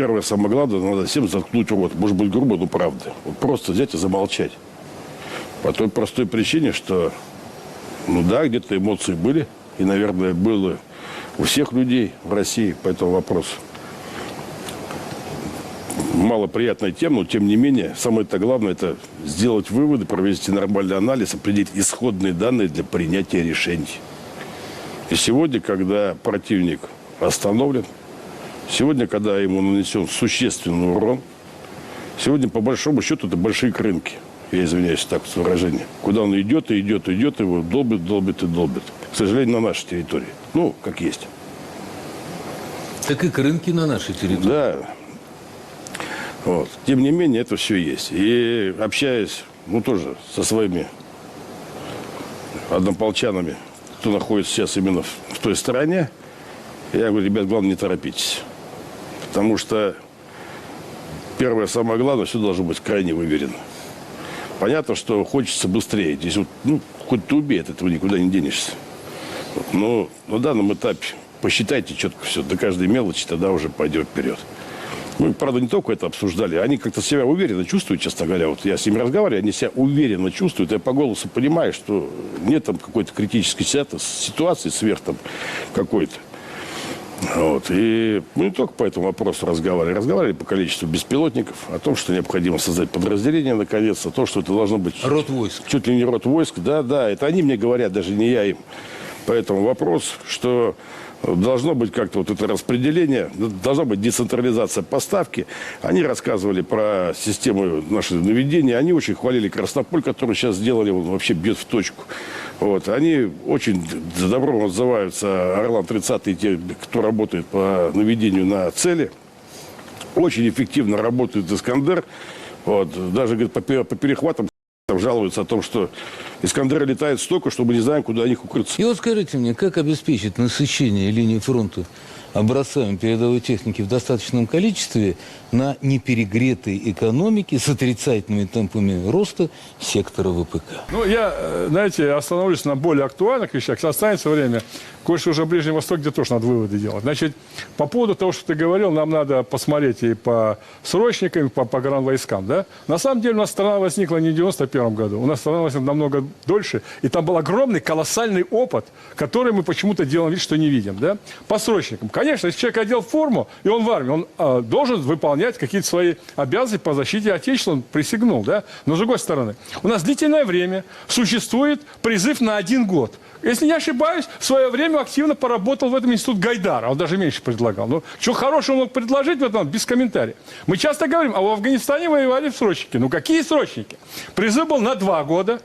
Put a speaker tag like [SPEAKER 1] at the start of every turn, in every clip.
[SPEAKER 1] первое, самое главное, надо всем заткнуть рот. Может быть, грубо, но правда. Вот просто взять и замолчать. По той простой причине, что, ну да, где-то эмоции были. И, наверное, было у всех людей в России по этому вопросу. Малоприятная тема, но тем не менее, самое-то главное, это сделать выводы, провести нормальный анализ, определить исходные данные для принятия решений. И сегодня, когда противник остановлен, сегодня, когда ему нанесен существенный урон, сегодня, по большому счету, это большие рынки. Я извиняюсь, так вот выражение. Куда он идет, и идет, и идет, его долбит, долбит и долбит. К сожалению, на нашей территории. Ну, как есть.
[SPEAKER 2] Так и рынки на нашей территории.
[SPEAKER 1] Да. Вот. Тем не менее, это все есть. И общаясь, ну, тоже со своими однополчанами, кто находится сейчас именно в той стороне, я говорю, ребят, главное, не торопитесь. Потому что первое, самое главное, все должно быть крайне выверено. Понятно, что хочется быстрее. Здесь вот, ну, хоть ты убей, от этого никуда не денешься. Но на данном этапе посчитайте четко все, до каждой мелочи, тогда уже пойдет вперед. Мы, правда, не только это обсуждали, они как-то себя уверенно чувствуют, честно говоря. Вот я с ними разговариваю, они себя уверенно чувствуют. Я по голосу понимаю, что нет там какой-то критической ситуации сверх там какой-то. Вот. И мы не только по этому вопросу разговаривали. Разговаривали по количеству беспилотников, о том, что необходимо создать подразделение, наконец, о том, что это должно быть...
[SPEAKER 2] Род войск.
[SPEAKER 1] Чуть ли не род войск, да, да. Это они мне говорят, даже не я им. Поэтому вопрос, что должно быть как-то вот это распределение, должна быть децентрализация поставки. Они рассказывали про систему нашего наведения. Они очень хвалили Краснополь, который сейчас сделали, он вообще бьет в точку. Вот. Они очень за добром отзываются Орлан-30 и те, кто работает по наведению на цели. Очень эффективно работает Искандер. Вот. Даже говорит, по, по перехватам там жалуются о том, что Искандеры летает столько, что мы не знаем, куда они укрыться.
[SPEAKER 2] И вот скажите мне, как обеспечить насыщение линии фронта Образцами передовой техники в достаточном количестве на неперегретой экономике с отрицательными темпами роста сектора ВПК?
[SPEAKER 3] Ну, я, э, знаете, остановлюсь на более актуальных вещах. Останется время, кое-что уже Ближний Восток, где тоже надо выводы делать. Значит, по поводу того, что ты говорил, нам надо посмотреть и по срочникам, и по погранвойскам, да? На самом деле у нас страна возникла не в 91 году, у нас страна возникла намного дольше, и там был огромный, колоссальный опыт, который мы почему-то делаем вид, что не видим, да? По срочникам. Конечно, если человек одел форму, и он в армии, он э, должен выполнять какие-то свои обязанности по защите Отечества, он присягнул, да? Но с другой стороны, у нас длительное время существует призыв на один год. Если не ошибаюсь, в свое время активно поработал в этом институт Гайдара. Он даже меньше предлагал. Ну, что хорошего мог предложить в этом, без комментариев. Мы часто говорим, а в Афганистане воевали в срочники. Ну, какие срочники? Призыв был на два года.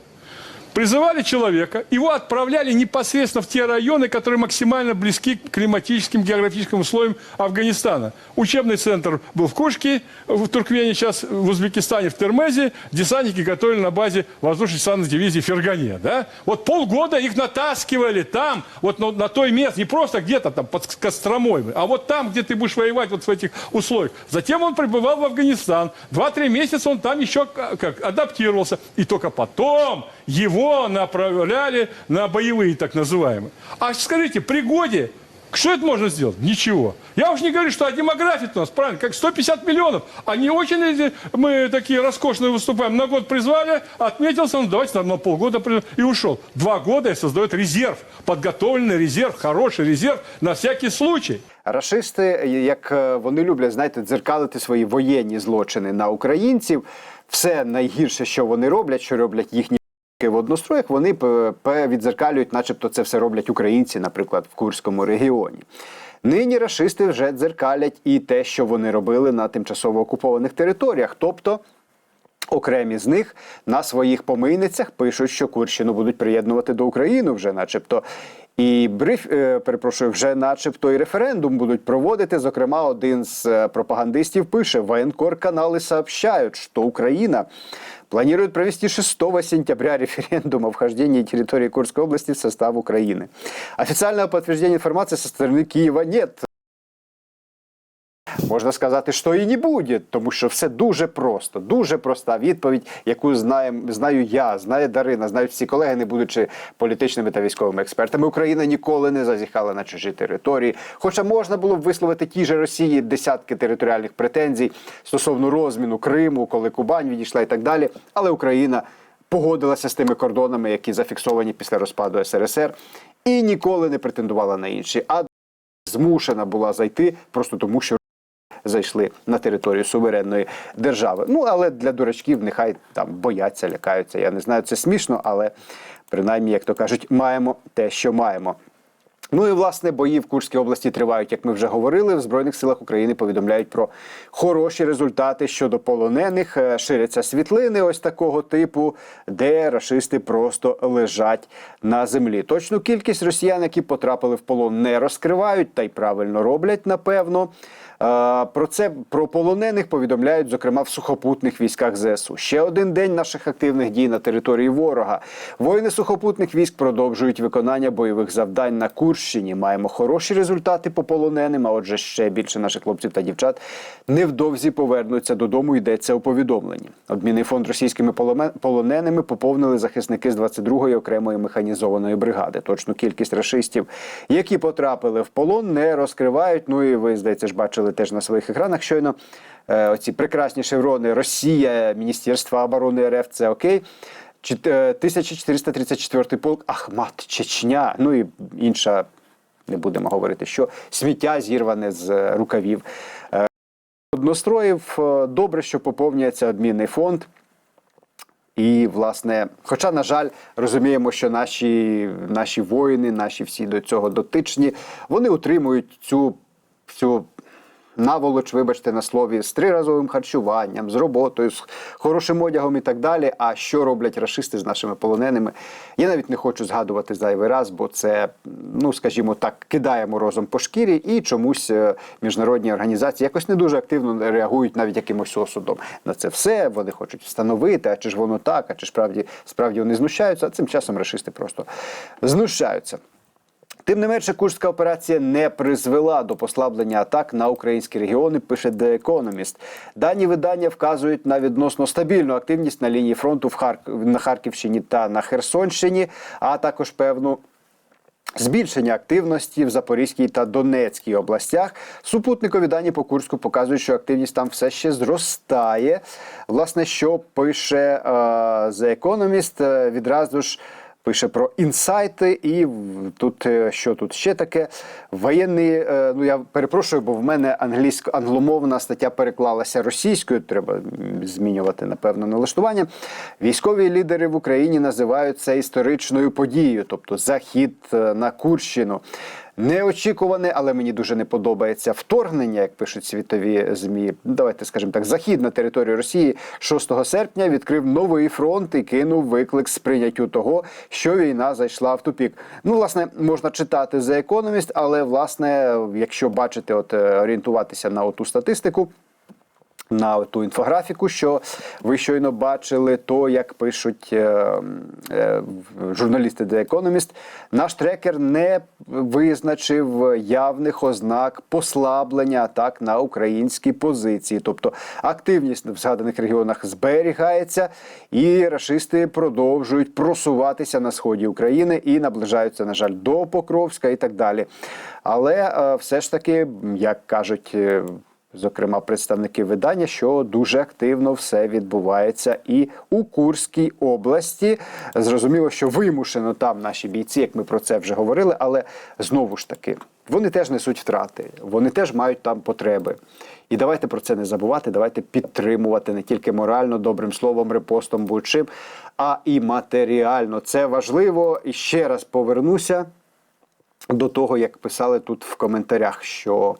[SPEAKER 3] Призывали человека, его отправляли непосредственно в те районы, которые максимально близки к климатическим, географическим условиям Афганистана. Учебный центр был в Кушке, в Туркмении, сейчас в Узбекистане, в Термезе. Десантники готовили на базе воздушно-десантной дивизии Фергане. Да? Вот полгода их натаскивали там, вот на, на той месте, не просто где-то там под Костромой, а вот там, где ты будешь воевать вот в этих условиях. Затем он прибывал в Афганистан. Два-три месяца он там еще как адаптировался. И только потом его направляли на боевые так называемые. А скажите, при годе что это можно сделать? Ничего. Я уж не говорю, что а демография у нас, правильно, как 150 миллионов. А не очень ли мы такие роскошные выступаем? На год призвали, отметился, ну давайте там на полгода призвали, и ушел. Два года и создает резерв, подготовленный резерв, хороший резерв на всякий случай.
[SPEAKER 4] Рашисти, як е, вони люблять, знаєте, дзеркалити свої воєнні злочини на українців, все найгірше, що вони роблять, що роблять їхні в одностроях, вони відзеркалюють, начебто це все роблять українці, наприклад, в Курському регіоні. Нині рашисти вже дзеркалять і те, що вони робили на тимчасово окупованих територіях, тобто Окремі з них на своїх помийницях пишуть, що Курщину будуть приєднувати до України вже, начебто. І бриф, е, перепрошую, вже начебто і референдум будуть проводити. Зокрема, один з е, пропагандистів пише: военкор-канали сообщают, что Украина планирует провести 6 сентября референдум о вхождении территории Курской области в состав Украины. Официального подтверждения информации со стороны Киева нет. Можна сказати, що і не буде, тому що все дуже просто, дуже проста відповідь, яку знаємо, знаю я, знає Дарина, знають всі колеги, не будучи політичними та військовими експертами. Україна ніколи не зазіхала на чужі території. Хоча можна було б висловити тій же Росії десятки територіальних претензій стосовно розміну Криму, коли Кубань відійшла і так далі. Але Україна погодилася з тими кордонами, які зафіксовані після розпаду СРСР, і ніколи не претендувала на інші. А змушена була зайти просто тому, що зайшли на територію суверенної держави. Ну але для дурачків нехай там бояться, лякаються. Я не знаю, це смішно, але принаймні, як то кажуть, маємо те, що маємо. Ну і власне бої в Курській області тривають, як ми вже говорили. В Збройних силах України повідомляють про хороші результати щодо полонених. Е, Ширяться світлини ось такого типу, де рашисти просто лежать на землі. Точну кількість росіян, які потрапили в полон, не розкривають, та й правильно роблять, напевно. Е, Про це про полонених повідомляють, зокрема, в сухопутних військах ЗСУ. Ще один день наших активних дій на території ворога. Воїни сухопутних військ продовжують виконання бойових завдань на Курщині. Маємо хороші результати по полоненим. А отже, ще більше наших хлопців та дівчат невдовзі повернуться додому. Йдеться у повідомленні. Обмінний фонд російськими полоненими поповнили захисники з 22-ї окремої механізованої бригади. Точну кількість рашистів, які потрапили в полон, не розкривають. Ну і ви здається ж бачили теж на своїх екранах. Щойно е, оці прекрасні шеврони Росія, Міністерство оборони РФ. Це окей. Чот- е, 1434 полк Ахмат, Чечня. Ну і інша, не будемо говорити, що сміття зірване з е, рукавів. Е, Одностроїв добре, що поповнюється обмінний фонд. І, власне, хоча, на жаль, розуміємо, що наші, наші воїни, наші всі до цього дотичні, вони утримують цю, цю наволоч, вибачте, на слові, з триразовим харчуванням, з роботою, з хорошим одягом і так далі. А що роблять рашисти з нашими полоненими? Я навіть не хочу згадувати зайвий раз, бо це, ну скажімо так, кидає морозом по шкірі, і чомусь е, міжнародні організації якось не дуже активно реагують навіть якимось осудом на це все. Вони хочуть встановити, а чи ж воно так, а чи справді справді вони знущаються. А цим часом рашисти просто знущаються. Тим не менше, курська операція не призвела до послаблення атак на українські регіони, пише The Economist. Дані видання вказують на відносно стабільну активність на лінії фронту в Харк... на Харківщині та на Херсонщині, а також певну. Збільшення активності в Запорізькій та Донецькій областях. Супутникові дані по Курську показують, що активність там все ще зростає. Власне, що пише е, The Economist, е, відразу ж пише про інсайти, і тут е, що тут ще таке? Воєнний, е, ну я перепрошую, бо в мене англійсько англомовна стаття переклалася російською. Треба змінювати напевно налаштування. Військові лідери в Україні називають це історичною подією, тобто захід е, на Курщину. Неочікуване, але мені дуже не подобається вторгнення, як пишуть світові змі. Давайте скажемо так, захід на територію Росії 6 серпня відкрив новий фронт і кинув виклик сприйняттю того, що війна зайшла в тупік. Ну, власне, можна читати за економіст, але власне, якщо бачити, от е, орієнтуватися на оту статистику. На ту інфографіку, що ви щойно бачили, то як пишуть е, е, журналісти The Economist, наш трекер не визначив явних ознак послаблення атак на українські позиції. Тобто активність в згаданих регіонах зберігається, і рашисти продовжують просуватися на сході України і наближаються, на жаль, до Покровська і так далі. Але е, все ж таки, як кажуть. Зокрема представники видання, що дуже активно все відбувається і у Курській області. Зрозуміло, що вимушено там наші бійці, як ми про це вже говорили, але знову ж таки. Вони теж несуть втрати, вони теж мають там потреби. І давайте про це не забувати. Давайте підтримувати не тільки морально, добрим словом, репостом, будь-чим, а і матеріально. Це важливо. І ще раз повернуся до того, як писали тут в коментарях, що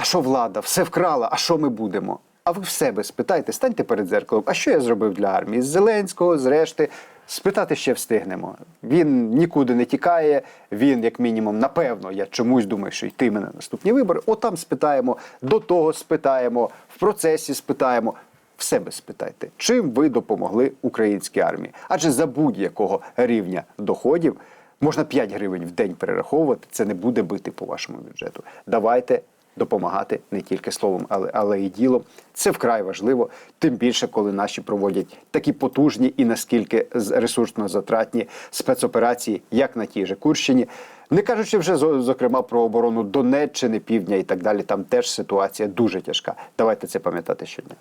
[SPEAKER 4] а що влада, все вкрала, а що ми будемо? А ви в себе спитайте, станьте перед зеркалом, а що я зробив для армії? З Зеленського, з решти, спитати ще встигнемо. Він нікуди не тікає, він, як мінімум, напевно, я чомусь думаю, що йтиме на наступні вибори. От там спитаємо, до того спитаємо, в процесі спитаємо. В себе спитайте, чим ви допомогли українській армії? Адже за будь-якого рівня доходів можна 5 гривень в день перераховувати, це не буде бити по вашому бюджету. Давайте допомагати не тільки словом, але, але і ділом. Це вкрай важливо, тим більше, коли наші проводять такі потужні і наскільки ресурсно затратні спецоперації, як на тій же Курщині. Не кажучи вже зо- зокрема про оборону Донеччини, Півдня і так далі. Там теж ситуація дуже тяжка. Давайте це пам'ятати щодня.